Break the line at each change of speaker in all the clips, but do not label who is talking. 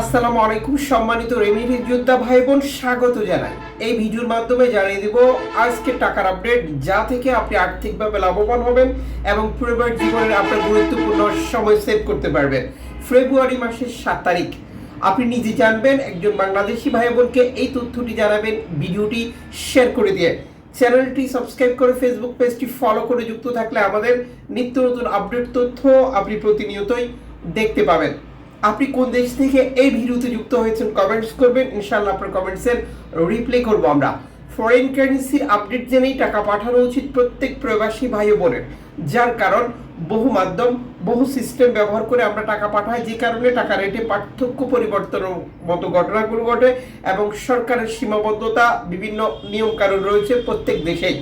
আসসালামু আলাইকুম, সম্মানিত রেমিটেন্স যোদ্ধা ভাই বোন স্বাগত জানাই। এই ভিডিওর মাধ্যমে জানিয়ে দিব আজকে টাকার আপডেট, যা থেকে আপনি আর্থিকভাবে লাভবান হবেন এবং পরিবার জীবনের আপনার গুরুত্বপূর্ণ সময় সেভ করতে পারবেন। ফেব্রুয়ারি মাসের সাত তারিখ। আপনি নিজে জানবেন, একজন বাংলাদেশি ভাই বোনকে এই তথ্যটি জানাবেন, ভিডিওটি শেয়ার করে দিয়ে। চ্যানেলটি সাবস্ক্রাইব করে ফেসবুক পেজটি ফলো করে যুক্ত থাকলে আমাদের নিত্য নতুন আপডেট তথ্য আপনি প্রতিনিয়তই দেখতে পাবেন। আপনি কোন দেশ থেকে এই ভিডিওতে যুক্ত হয়েছেন কমেন্টস করবেন, ইনশাআল্লাহ আপনার কমেন্টসের রিপ্লাই করব আমরা। ফরেন কারেন্সির আপডেট জেনেই টাকা পাঠানো উচিত প্রত্যেক প্রবাসী ভাই বোনের। যার কারণ, বহু মাধ্যম, বহু সিস্টেম ব্যবহার করে আমরা টাকা পাঠাই, যে কারণে টাকা রেটে পার্থক্য পরিবর্তনের মতো ঘটনাগুলো ঘটে এবং সরকারের সীমাবদ্ধতা, বিভিন্ন নিয়ম কানুন রয়েছে প্রত্যেক দেশেই।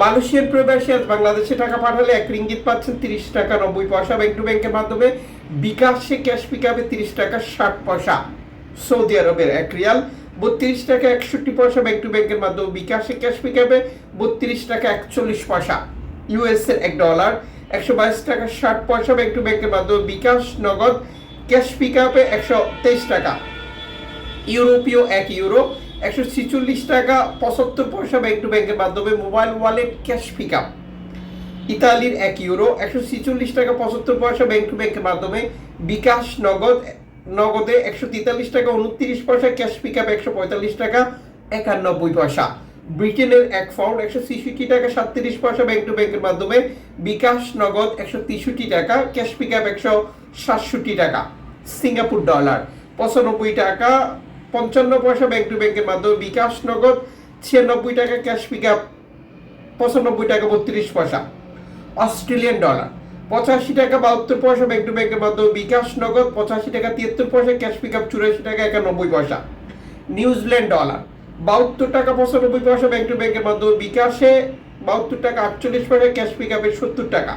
মালয়েশিয়ার প্রবাসী আজ বাংলাদেশে টাকা পাঠালে এক রিঙ্গিত পাচ্ছেন তিরিশ টাকা নব্বই পয়সা। ব্যাংক টু ব্যাংকের মাধ্যমে বিকাশে ক্যাশ পিকআপে তিরিশ টাকা ষাট পয়সা। সৌদি আরবের এক রিয়াল, বত্রিশ টাকা একষট্টি পয়সা। ব্যাংক টু ব্যাংকের মাধ্যমে বিকাশে ক্যাশ পিকআপে বত্রিশ টাকা একচল্লিশ পয়সা। ইউএস এর এক ডলার, একশো বাইশ টাকা ষাট পয়সা। ব্যাংক টু ব্যাংকের মাধ্যমে বিকাশ নগদ ক্যাশ পিক আপে একশো তেইশ টাকা। ইউরোপীয় এক ইউরো একশো ছিচল্লিশ টাকা পঁচাত্তর পয়সা ব্যাংক টু ব্যাংকের মাধ্যমে মোবাইল ওয়ালেট ক্যাশ পিকআপ ইতালির এক ইউরো একশো ছিচল্লিশ টাকা পঁচাত্তর পয়সা ব্যাংক টু ব্যাংকের মাধ্যমে বিকাশ নগদ, নগদে একশো তেতাল্লিশ টাকা উনত্রিশ পয়সা ক্যাশ পিকআপ একশো পঁয়তাল্লিশ টাকা একানব্বই পয়সা। ব্রিটেনের এক পাউন্ড একশো ছেষট্টি টাকা সাতত্রিশ পয়সা ব্যাংক টু ব্যাংকের মাধ্যমে বিকাশ নগদ, একশো তেষট্টি টাকা ক্যাশ পিকআপ একশো সাতষট্টি টাকা। সিঙ্গাপুর ডলার, পঁচানব্বই টাকা পঞ্চান্ন পয়সা ব্যাংক টু ব্যাংকের মাধ্যমে বিকাশ নগদ ছিয়ানব্বই টাকা ক্যাশ পিকআপ পঁচানব্বই টাকা, বত্রিশ পয়সা, অস্ট্রেলিয়ান ডলার পঁচাশি টাকা, বাহাত্তর পয়সা ব্যাংক টু ব্যাংকের মাধ্যমে বিকাশ নগদ, পঁচাশি টাকা, তিয়াত্তর পয়সা ক্যাশ পিক আপ চুরাশি টাকা, একানব্বই পয়সা, নিউজিল্যান্ড ডলার বাহাত্তর টাকা, পঁচানব্বই পয়সা ব্যাংক টু ব্যাংকের মাধ্যমে বিকাশে বাহাত্তর টাকা, আটচল্লিশ পয়সা ক্যাশ পিকআপে সত্তর টাকা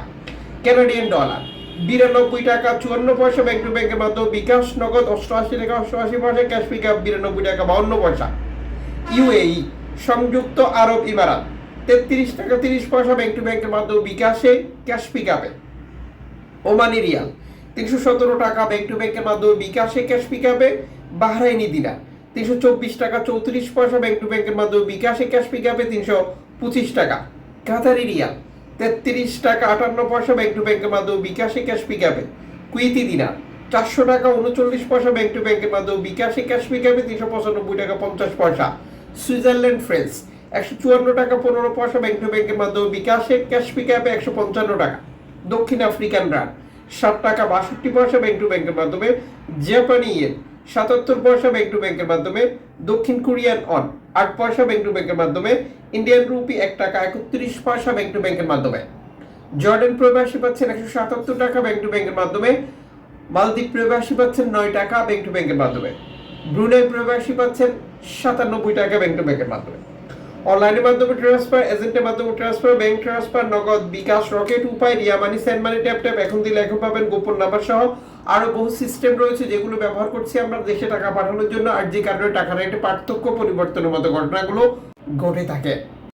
ক্যানাডিয়ান ডলার বিরানব্বই টাকা, চুয়ান্ন পয়সা ব্যাংক টু ব্যাংকের মাধ্যমে বিকাশ নগদ, অষ্টআশি টাকা, অষ্টআশি পয়সা ক্যাশ পিক আপ বিরানব্বই টাকা, বাউন্ন পয়সা। ইউএই সংযুক্ত আরব ইমারাত, তেত্রিশ টাকা, তিরিশ পয়সা ব্যাংক টু ব্যাংকের মাধ্যমে বিকাশে ক্যাশ পিক আপে ওমানি রিয়াল, তিনশো সতেরো টাকা ব্যাংক টু ব্যাংকের মাধ্যমে বিকাশে ক্যাশ পিক আপে বাহরাইনি দিনার, তিনশো চব্বিশ টাকা, চৌত্রিশ পয়সা ব্যাংক টু ব্যাংকের মাধ্যমে বিকাশে ক্যাশ পিক আপে তিনশো পঁচিশ টাকা। কাতারি রিয়াল তেত্রিশ টাকা আটান্ন পয়সা ব্যাংক টু ব্যাংকের মাধ্যমে বিকাশে ক্যাশ পিকআপে কুইতি দিনার চারশো টাকা উনচল্লিশ পয়সা ব্যাংক টু ব্যাংকের মাধ্যমে বিকাশে ক্যাশ পিকআপে তিনশো পঁচানব্বই টাকা পঞ্চাশ পয়সা। সুইজারল্যান্ড, ফ্রেন্স, একশো চুয়ান্ন টাকা পনেরো পয়সা ব্যাংক টু ব্যাংকের মাধ্যমে বিকাশে ক্যাশ পিকআপে একশো পঞ্চান্ন টাকা। দক্ষিণ আফ্রিকান রান ষাট টাকা বাষট্টি পয়সা ব্যাংক টু ব্যাংকের মাধ্যমে, জাপানি ইয়েন সাতাত্তর পয়সা ব্যাংক টু ব্যাংকের মাধ্যমে, দক্ষিণ কোরিয়ান অন আট পয়সা ব্যাংক টু ব্যাংকের মাধ্যমে ইন্ডিয়ান রুপি এক টাকা একত্রিশ পয়সা ব্যাংক টু ব্যাংকের মাধ্যমে। জর্ডেন প্রবাসী পাচ্ছেন একশো সাতাত্তর টাকা ব্যাংক টু ব্যাংকের মাধ্যমে। মালদ্বীপ প্রবাসী পাচ্ছেন নয় টাকা ব্যাংক টু ব্যাংকের মাধ্যমে। ব্রুনাই প্রবাসী পাচ্ছেন সাতানব্বই টাকা ব্যাংক টু ব্যাংকের মাধ্যমে। অনলাইনের মাধ্যমে ট্রান্সফার এজেন্টের মাধ্যমে transfer bank transfer Nagad bKash Rocket Upay, Ria money send money tap tap এখন দিলে এখন পাবেন গোপন নাম্বার সহ। আরও বহু সিস্টেম রয়েছে যেগুলো ব্যবহার করছি আমরা দেশে টাকা পাঠানোর জন্য, আর যে কারণে টাকার একটা পার্থক্য পরিবর্তনের মতো ঘটনাগুলো ঘটে থাকে।